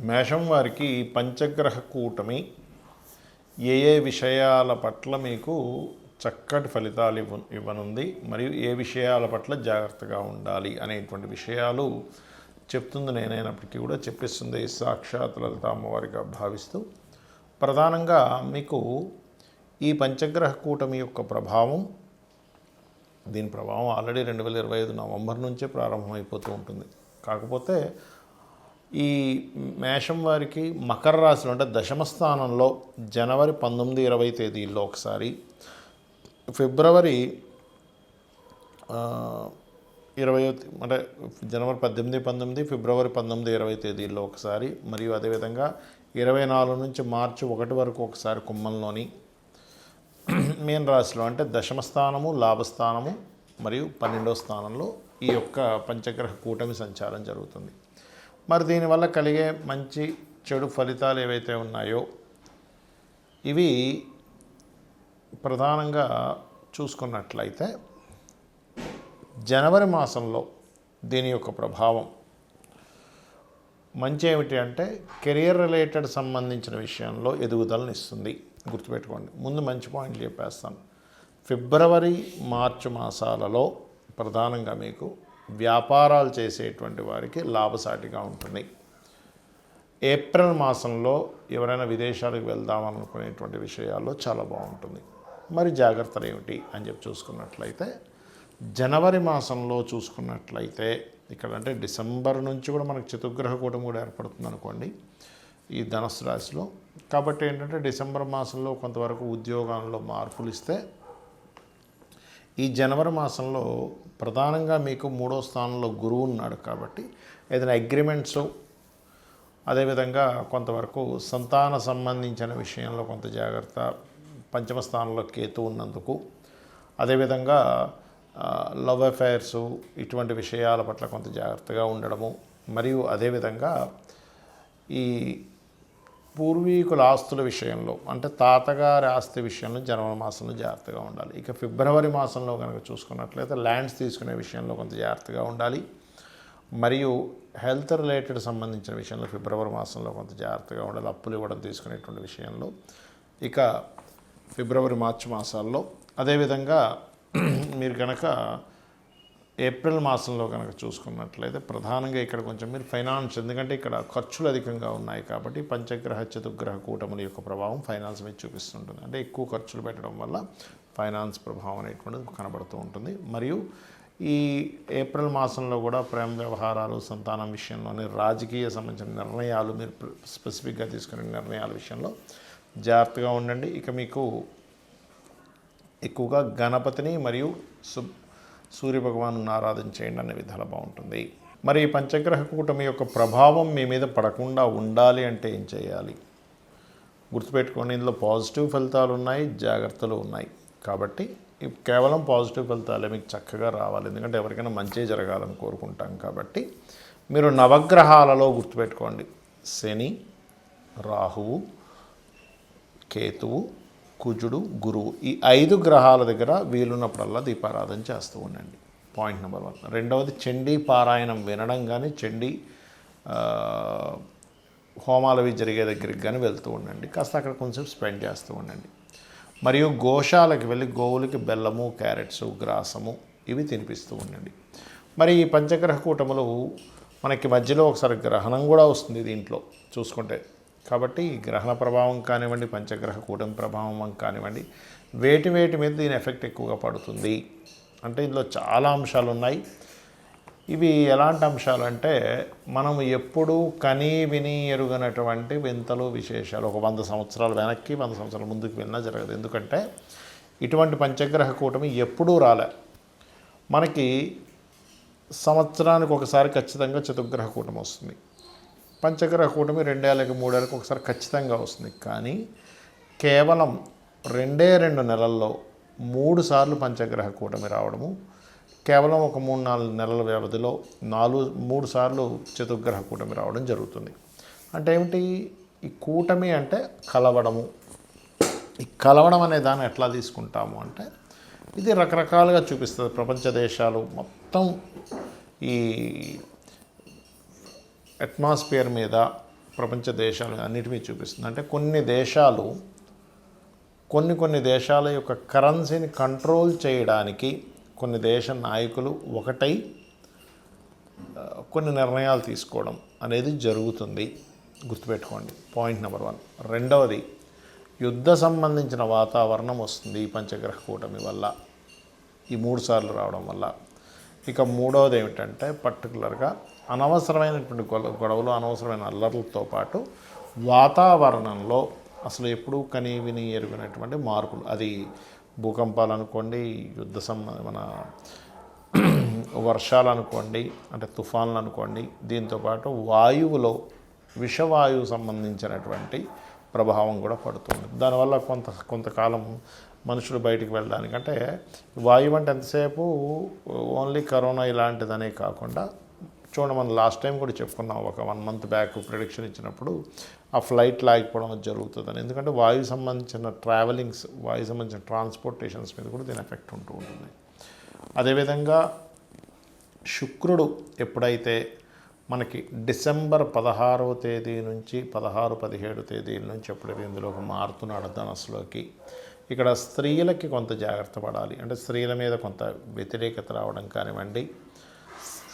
మేషం వారికి పంచగ్రహ కూటమి ఏ ఏ విషయాల పట్ల మీకు చక్కటి ఫలితాలు ఇవ్వ ఇవ్వనుంది మరియు ఏ విషయాల పట్ల జాగ్రత్తగా ఉండాలి అనేటువంటి విషయాలు చెప్తుంది నేనైనప్పటికీ కూడా చెప్పిస్తుంది సాక్షాత్ లలిత అమ్మవారిగా భావిస్తూ. ప్రధానంగా మీకు ఈ పంచగ్రహ కూటమి యొక్క ప్రభావం దీని ప్రభావం ఆల్రెడీ రెండు వేల ఇరవై ఐదు నవంబర్ నుంచే ప్రారంభమైపోతూ ఉంటుంది. కాకపోతే ఈ మేషం వారికి మకర రాశిలో అంటే దశమ స్థానంలో జనవరి పంతొమ్మిది ఇరవై తేదీల్లో ఒకసారి ఫిబ్రవరి ఇరవై అంటే జనవరి పద్దెనిమిది పంతొమ్మిది ఫిబ్రవరి పంతొమ్మిది ఇరవై తేదీల్లో ఒకసారి మరియు అదేవిధంగా ఇరవై నాలుగు నుంచి మార్చి ఒకటి వరకు ఒకసారి కుమ్మంలోని మీన రాశిలో అంటే దశమ స్థానము లాభస్థానము మరియు పన్నెండవ స్థానంలో ఈ యొక్క పంచగ్రహ కూటమి సంచారం జరుగుతుంది. మరి దీనివల్ల కలిగే మంచి చెడు ఫలితాలు ఏవైతే ఉన్నాయో ఇవి ప్రధానంగా చూసుకున్నట్లయితే జనవరి మాసంలో దీని యొక్క ప్రభావం మంచి ఏమిటి అంటే కెరియర్ రిలేటెడ్ సంబంధించిన విషయంలో ఎదుగుదలను ఇస్తుంది. గుర్తుపెట్టుకోండి ముందు మంచి పాయింట్లు చెప్పేస్తాను. ఫిబ్రవరి మార్చి మాసాలలో ప్రధానంగా మీకు వ్యాపారాలు చేసేటువంటి వారికి లాభసాటిగా ఉంటుంది. ఏప్రిల్ మాసంలో ఎవరైనా విదేశాలకు వెళ్దామనుకునేటువంటి విషయాల్లో చాలా బాగుంటుంది. మరి జాగ్రత్తలు ఏమిటి అని చెప్పి చూసుకున్నట్లయితే జనవరి మాసంలో చూసుకున్నట్లయితే ఇక్కడ అంటే డిసెంబర్ నుంచి కూడా మనకు చతుర్గ్రహ కూటమి కూడా ఏర్పడుతుంది అనుకోండి ఈ ధనస్సు రాశిలో. కాబట్టి ఏంటంటే డిసెంబర్ మాసంలో కొంతవరకు ఉద్యోగాల్లో మార్పులు ఇస్తే ఈ జనవరి మాసంలో ప్రధానంగా మీకు మూడో స్థానంలో గురువు ఉన్నాడు కాబట్టి ఏదైనా అగ్రిమెంట్స్ అదేవిధంగా కొంతవరకు సంతాన సంబంధించిన విషయంలో కొంత జాగ్రత్త పంచమ స్థానంలో కేతు ఉన్నందుకు అదేవిధంగా లవ్ అఫైర్స్ ఇటువంటి విషయాల పట్ల కొంత జాగ్రత్తగా ఉండడము మరియు అదేవిధంగా ఈ పూర్వీకుల ఆస్తుల విషయంలో అంటే తాతగారి ఆస్తి విషయంలో జనవరి మాసంలో జాగ్రత్తగా ఉండాలి. ఇక ఫిబ్రవరి మాసంలో కనుక చూసుకున్నట్లయితే ల్యాండ్స్ తీసుకునే విషయంలో కొంత జాగ్రత్తగా ఉండాలి. మరియు హెల్త్ రిలేటెడ్ సంబంధించిన విషయంలో ఫిబ్రవరి మాసంలో కొంత జాగ్రత్తగా ఉండాలి. అప్పులు ఇవ్వడం తీసుకునేటువంటి విషయంలో. ఇక ఫిబ్రవరి మార్చి మాసాల్లో అదేవిధంగా మీరు కనుక ఏప్రిల్ మాసంలో కనుక చూసుకున్నట్లయితే ప్రధానంగా ఇక్కడ కొంచెం మీరు ఫైనాన్స్ ఎందుకంటే ఇక్కడ ఖర్చులు అధికంగా ఉన్నాయి కాబట్టి పంచగ్రహ చతుగ్రహ కూటముల యొక్క ప్రభావం ఫైనాన్స్ మీద చూపిస్తుంటుంది. అంటే ఎక్కువ ఖర్చులు పెట్టడం వల్ల ఫైనాన్స్ ప్రభావం అనేటువంటిది కనబడుతూ ఉంటుంది. మరియు ఈ ఏప్రిల్ మాసంలో కూడా ప్రేమ వ్యవహారాలు సంతానం విషయంలోని రాజకీయ సంబంధించిన నిర్ణయాలు మీరు స్పెసిఫిక్గా తీసుకునే నిర్ణయాల విషయంలో జాగ్రత్తగా ఉండండి. ఇక మీకు ఎక్కువగా గణపతిని మరియు సు సూర్య భగవాను ఆరాధన చేయండి అనే విధాలు బాగుంటుంది. మరి ఈ పంచగ్రహ కూటమి యొక్క ప్రభావం మీ మీద పడకుండా ఉండాలి అంటే ఏం చేయాలి? గుర్తుపెట్టుకోండి ఇందులో పాజిటివ్ ఫలితాలు ఉన్నాయి జాగ్రత్తలు ఉన్నాయి. కాబట్టి కేవలం పాజిటివ్ ఫలితాలే మీకు చక్కగా రావాలి. ఎందుకంటే ఎవరికైనా మంచి జరగాలని కోరుకుంటాం కాబట్టి మీరు నవగ్రహాలలో గుర్తుపెట్టుకోండి. శని రాహువు కేతువు కుజుడు గురువు. ఈ ఐదు గ్రహాల దగ్గర వీలున్నప్పుడల్లా దీపారాధన చేస్తూ ఉండండి. పాయింట్ నెంబర్ వన్ రెండవది చండీ పారాయణం వినడం కానీ చండీ హోమాలవి హోమాలు అవి జరిగే దగ్గరికి కానీ వెళ్తూ ఉండండి. కాస్త అక్కడ కొంచెం స్పెండ్ చేస్తూ ఉండండి. మరియు గోశాలకు వెళ్ళి గోవులకి బెల్లము క్యారెట్స్ గ్రాసము ఇవి తినిపిస్తూ ఉండండి. మరి ఈ పంచగ్రహ కూటములు మనకి మధ్యలో ఒకసారి గ్రహణం కూడా వస్తుంది దీంట్లో. చూసుకుంటే కాబట్టి ఈ గ్రహణ ప్రభావం కానివ్వండి పంచగ్రహ కూటమి ప్రభావం కానివ్వండి వేటి వేటి మీద దీని ఎఫెక్ట్ ఎక్కువగా పడుతుంది. అంటే ఇందులో చాలా అంశాలు ఉన్నాయి. ఇవి ఎలాంటి అంశాలు అంటే మనం ఎప్పుడూ కనీ విని ఎరుగనటువంటి వింతలు విశేషాలు ఒక వంద సంవత్సరాల వెనక్కి వంద సంవత్సరాల ముందుకు వెళ్ళినా జరగదు. ఎందుకంటే ఇటువంటి పంచగ్రహ కూటమి ఎప్పుడూ రాలే. మనకి సంవత్సరానికి ఒకసారి ఖచ్చితంగా చతుర్గ్రహ కూటమి వస్తుంది. పంచగ్రహ కూటమి రెండేళ్ళకి మూడేళ్ళకి ఒకసారి ఖచ్చితంగా వస్తుంది. కానీ కేవలం రెండే రెండు నెలల్లో మూడు సార్లు పంచగ్రహ కూటమి రావడము కేవలం ఒక మూడు నాలుగు నెలల వ్యవధిలో నాలుగు మూడు సార్లు చతుర్గ్రహ కూటమి రావడం జరుగుతుంది. అంటే ఏమిటి? ఈ కూటమి అంటే కలవడము. ఈ కలవడం అనే దాన్ని ఎట్లా తీసుకుంటాము అంటే ఇది రకరకాలుగా చూపిస్తుంది. ప్రపంచ దేశాలు మొత్తం ఈ అట్మాస్ఫియర్ మీద ప్రపంచ దేశాలు అన్నిటి చూపిస్తుంది. అంటే కొన్ని దేశాలు కొన్ని కొన్ని దేశాల యొక్క కరెన్సీని కంట్రోల్ చేయడానికి కొన్ని దేశ నాయకులు ఒకటై కొన్ని నిర్ణయాలు తీసుకోవడం అనేది జరుగుతుంది. గుర్తుపెట్టుకోండి పాయింట్ నెంబర్ వన్. రెండవది యుద్ధ సంబంధించిన వాతావరణం వస్తుంది ఈ పంచగ్రహ కూటమి వల్ల ఈ మూడు సార్లు రావడం వల్ల. ఇక మూడవది ఏమిటంటే పర్టికులర్గా అనవసరమైనటువంటి గొడవలు అనవసరమైన అల్లర్లతో పాటు వాతావరణంలో అసలు ఎప్పుడూ కని విని ఎరుగినటువంటి మార్పులు. అది భూకంపాలు అనుకోండి యుద్ధ సంబంధ మన వర్షాలు అనుకోండి అంటే తుఫాన్లు అనుకోండి దీంతోపాటు వాయువులో విషవాయువు సంబంధించినటువంటి ప్రభావం కూడా పడుతుంది. దానివల్ల కొంత కొంతకాలం మనుషులు బయటికి వెళ్ళడానికంటే వాయువు అంటే ఎంతసేపు? ఓన్లీ కరోనా ఇలాంటిదనే కాకుండా చూడండి మనం లాస్ట్ టైం కూడా చెప్పుకున్నాం ఒక వన్ మంత్ బ్యాక్ ప్రొడిక్షన్ ఇచ్చినప్పుడు ఆ ఫ్లైట్ లాగిపోవడం జరుగుతుందని. ఎందుకంటే వాయు సంబంధించిన ట్రావెలింగ్స్ వాయు సంబంధించిన ట్రాన్స్పోర్టేషన్స్ మీద కూడా దీని ఎఫెక్ట్ ఉంటూ ఉంటుంది. అదేవిధంగా శుక్రుడు ఎప్పుడైతే మనకి డిసెంబర్ పదహారవ తేదీ నుంచి పదహారు పదిహేడు తేదీల నుంచి ఎప్పుడైతే ఇందులోకి మారుతున్నాడు ధనస్సులోకి ఇక్కడ స్త్రీలకి కొంత జాగ్రత్త పడాలి. అంటే స్త్రీల మీద కొంత వ్యతిరేకత రావడం కానివ్వండి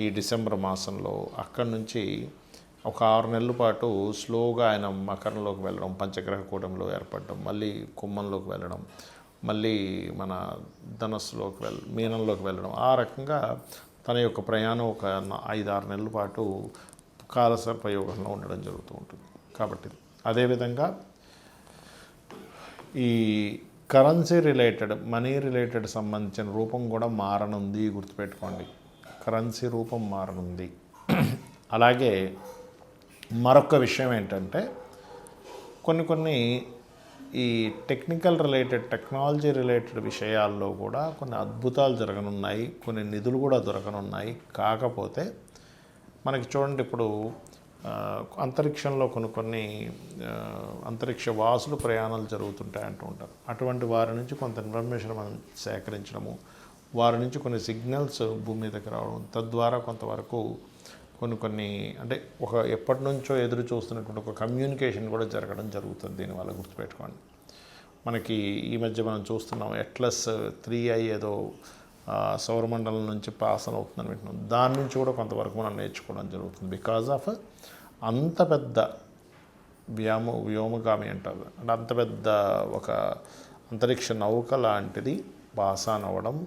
ఈ డిసెంబర్ మాసంలో అక్కడి నుంచి ఒక ఆరు నెలల పాటు స్లోగా ఆయన మకరంలోకి వెళ్ళడం పంచగ్రహ కూటంలో ఏర్పడడం మళ్ళీ కుమ్మంలోకి వెళ్ళడం మళ్ళీ మన ధనస్సులోకి వెళ్ళ మీనంలోకి వెళ్ళడం. ఆ రకంగా తన యొక్క ప్రయాణం ఒక ఐదు ఆరు నెలల పాటు కాలసర్పయోగంలో ఉండడం జరుగుతూ ఉంటుంది. కాబట్టి అదేవిధంగా ఈ కరెన్సీ రిలేటెడ్ మనీ రిలేటెడ్ సంబంధించిన రూపం కూడా మారనుంది గుర్తుపెట్టుకోండి. కరెన్సీ రూపం మారనుంది. అలాగే మరొక విషయం ఏంటంటే కొన్ని కొన్ని ఈ టెక్నికల్ రిలేటెడ్ టెక్నాలజీ రిలేటెడ్ విషయాల్లో కూడా కొన్ని అద్భుతాలు జరగనున్నాయి కొన్ని నిధులు కూడా దొరకనున్నాయి. కాకపోతే మనకి చూడండి ఇప్పుడు అంతరిక్షంలో కొన్ని కొన్ని అంతరిక్ష వాసులు ప్రయాణాలు జరుగుతుంటాయి అంటూ ఉంటారు. అటువంటి వారి నుంచి కొంత ఇన్ఫర్మేషన్ మనం సేకరించడము వారి నుంచి కొన్ని సిగ్నల్స్ భూమి మీదకి రావడం తద్వారా కొంతవరకు కొన్ని కొన్ని అంటే ఒక ఎప్పటి నుంచో ఎదురు చూస్తున్నటువంటి ఒక కమ్యూనికేషన్ కూడా జరగడం జరుగుతుంది దీనివల్ల గుర్తుపెట్టుకోండి. మనకి ఈ మధ్య మనం చూస్తున్నాం ఎట్లస్ త్రీ ఐ ఏదో సౌరమండలం నుంచి పాస్ అవుతుందని వింటున్నాం. దాని నుంచి కూడా కొంతవరకు మనం నేర్చుకోవడం జరుగుతుంది. బికాజ్ ఆఫ్ అంత పెద్ద వ్యోమ వ్యోమగామి అంటారు. అంటే అంత పెద్ద ఒక అంతరిక్ష నౌక లాంటిది పాస్ అవ్వడం